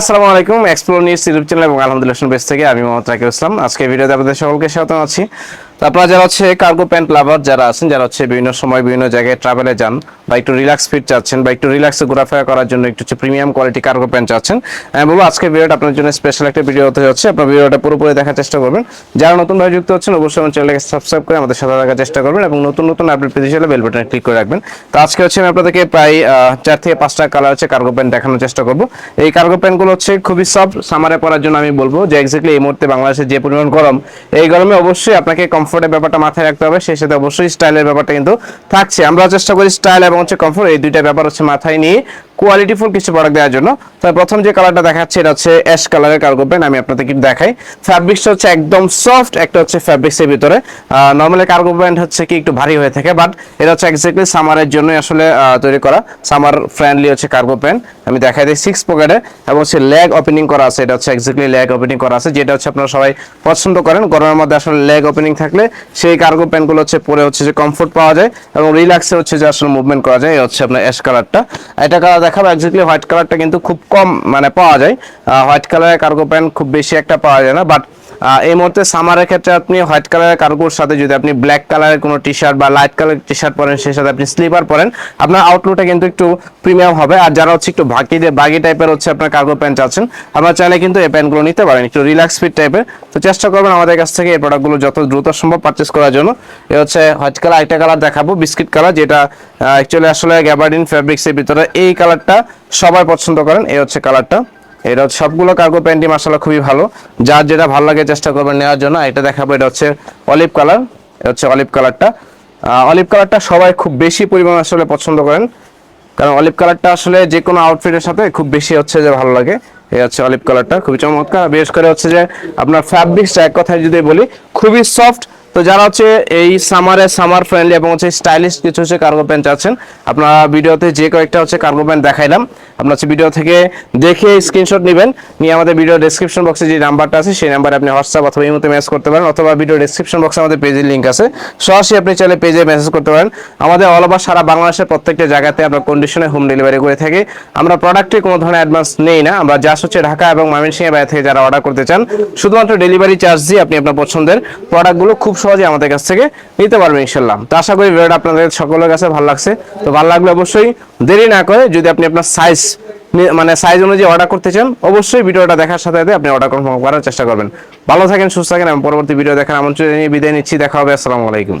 আসসালামু আলাইকুম। Explore news YouTube channel এবং আলহামদুলিল্লাহ থেকে আমি মোহাম্মদ রাকিব ইসলাম। আজকে ভিডিওতে আপনাদের সকলকে স্বাগত আছি আপনারা যারা হচ্ছে কার্গো প্যান্ট লাভার যারা আছেন, যারা হচ্ছে বিভিন্ন সময় বিভিন্ন জায়গায় ট্রাভেলে যান বা একটু রিল্যাক্স ফিট চাচ্ছেন বা একটু রিল্যাক্সে ঘোরাফেরা করার জন্য একটু হচ্ছে প্রিমিয়াম কোয়ালিটি কার্গো প্যান্ট চাচ্ছেন আমি বলব আজকে ভিডিওটা আপনার জন্য স্পেশাল একটা ভিডিও হতে যাচ্ছে। আপনার ভিডিওটা পুরোপুরি দেখার চেষ্টা করবেন। যারা নতুন ভাবে যুক্ত হচ্ছেন অবশ্যই আমার চ্যানেলকে সাবস্ক্রাইব করে আমাদের সাথে থাকার চেষ্টা করবেন এবং নতুন নতুন আপডেট পেতে চাইলে বেল বাটনে ক্লিক করে রাখবেন। তো আজকে হচ্ছে আমি আপনাদেরকে প্রায় চার থেকে পাঁচটা কালার হচ্ছে কার্গো প্যান্ট দেখানোর চেষ্টা করব। এই কার্গো প্যান্টগুলো হচ্ছে খুবই সফট সামারে পরার জন্য আমি বলব যে এক্স্যাক্টলি এই মুহূর্তে বাংলাদেশে যে পরিমাণ গরম, এই গরমে অবশ্যই আপনাকে কমফোর্টের ব্যাপারটা মাথায় রাখতে হবে, সেই সাথে অবশ্যই স্টাইলের ব্যাপারটা কিন্তু থাকছে। আমরা চেষ্টা করি স্টাইল এবং হচ্ছে কমফোর্ট এই দুইটা ব্যাপার হচ্ছে মাথায় নিয়ে। কোয়ালিটিফুল কিছু প্রোডাক্ট দেওয়ার জন্য। তো প্রথম যে কালারটা দেখাচ্ছে, এটা হচ্ছে অ্যাশ কালারের কার্গো প্যান্ট আমি আপনাদেরকে দেখাই। ফ্যাব্রিক্সটা হচ্ছে একদম সফট একটা হচ্ছে ফ্যাব্রিক্সের ভিতরে। নর্মালি কার্গো প্যান্ট হচ্ছে কি একটু ভারী হয়ে থাকে বাট এটা হচ্ছে এক্স্যাক্টলি সামারের জন্য আসলে তৈরি করা। সামার ফ্রেন্ডলি হচ্ছে কার্গো প্যান্ট আমি দেখাই দিই সিক্স পকেটে এবং হচ্ছে লেগ ওপেনিং করা আছে, এটা হচ্ছে এক্স্যাক্টলি লেগ ওপেনিং করা আছে, যেটা হচ্ছে আপনারা সবাই পছন্দ করেন। গরমের মধ্যে আসলে লেগ ওপেনিং থাকলে সেই কার্গো প্যান্টগুলো হচ্ছে পরে হচ্ছে যে কমফোর্ট পাওয়া যায়, এবং রিল্যাক্সে হচ্ছে যে আসলে মুভমেন্ট করা যায়, এই হচ্ছে আপনার অ্যাশ কালারটা এটা কালার দেখাবো এক্স্যাক্টলি হোয়াইট কালারটা কিন্তু খুব কম মানে পাওয়া যায়। হোয়াইট কালারের কার্গো প্যান্ট খুব বেশি একটা পাওয়া যায় না বাট এই মুহূর্তে সামারের ক্ষেত্রে আপনি হোয়াইট কালারের কার্গোর সাথে যদি আপনি ব্ল্যাক কালারের কোনো টি শার্ট বা লাইট কালারের টি শার্ট পরেন, সেই সাথে আপনি স্লিপার পরেন, আপনার আউটলুকটা কিন্তু একটু প্রিমিয়াম হবে। আর যারা হচ্ছে একটু বাকি বাগি টাইপের হচ্ছে আপনার কার্গো প্যান্ট চাচ্ছেন, আপনারা চাইলে কিন্তু এই প্যান্টগুলো নিতে পারেন, একটু রিল্যাক্স ফিট টাইপের তো চেষ্টা করবেন আমাদের কাছ থেকে এই প্রোডাক্টগুলো যত দ্রুত সম্ভব পারচেস করার জন্য। এ হচ্ছে হোয়াইট কালার একটা কালার দেখাবো বিস্কিট কালার যেটা অ্যাকচুয়ালি আসলে গ্যাবার্ডিন ফ্যাব্রিক্সের ভিতরে এই কালারটা সবাই পছন্দ করেন, এই হচ্ছে কালারটা এটা হচ্ছে সবগুলো কার্গো প্যান্টই মাসাল্লাহ খুবই ভালো। যার যেটা ভালো লাগে চেষ্টা করবেন নেওয়ার জন্য এটা দেখাবো, এটা হচ্ছে অলিভ কালার এটা হচ্ছে অলিভ কালারটা অলিভ কালারটা সবাই খুব বেশি পরিমাণ আসলে পছন্দ করেন। কারণ অলিভ কালারটা আসলে যে কোনো আউটফিটের সাথে খুব বেশি হচ্ছে যে ভালো লাগে। এই হচ্ছে অলিভ কালারটা খুবই চমৎকার। বিশেষ করে হচ্ছে যে আপনার ফ্যাব্রিক্সটা এক কথায় যদি বলি, খুবই সফট তো যারা হচ্ছে এই সামারে সামার ফ্রেন্ডলি এবং হচ্ছে স্টাইলিশ কিছু হচ্ছে কার্গো প্যান্ট চাচ্ছেন, আপনারা ভিডিওতে যে কয়েকটা হচ্ছে কার্গো প্যান্ট দেখাইলাম, আপনার হচ্ছে ভিডিও থেকে দেখে স্ক্রিনশট নেবেন, নিয়ে আমাদের ভিডিও ডেসক্রিপশন বক্সে যে নাম্বারটা আছে, সেই নাম্বারে আপনি হোয়াটসঅ্যাপ অথবা ইমোতে মেসেজ করতে পারেন, অথবা ভিডিও ডেসক্রিপশন বক্সে আমাদের পেজের লিঙ্ক আছে। সরাসরি আপনি চাইলে পেজে মেসেজ করতে পারেন। আমাদের অল ওভার সারা বাংলাদেশের প্রত্যেকটা জায়গাতে আমরা কন্ডিশনে হোম ডেলিভারি করে থাকি। আমরা প্রোডাক্টে কোনো ধরনের অ্যাডভান্স নেই না, আমরা জাস্ট হচ্ছে ঢাকা এবং ময়মনসিংহের বাইরে থেকে যারা অর্ডার করতে চান, শুধুমাত্র ডেলিভারি চার্জ দিয়ে আপনি আপনার পছন্দের প্রোডাক্টগুলো খুব সহজে আমাদের কাছ থেকে নিতে পারবেন ইনশাল্লাহ তো আশা করি ভিডিওটা আপনাদের সকলের কাছে ভালো লাগছে। তো ভালো লাগলে অবশ্যই দেরি না করে যদি আপনি আপনার সাইজ মানে সাইজ অনুযায়ী অর্ডার করতে চান, অবশ্যই ভিডিওটা দেখার সাথে সাথে আপনি অর্ডার করার চেষ্টা করবেন। ভালো থাকেন, সুস্থ থাকেন এবং পরবর্তী ভিডিও দেখার আমন্ত্রণ জানিয়ে বিদায় নিচ্ছি। দেখা হবে, আসসালামু আলাইকুম।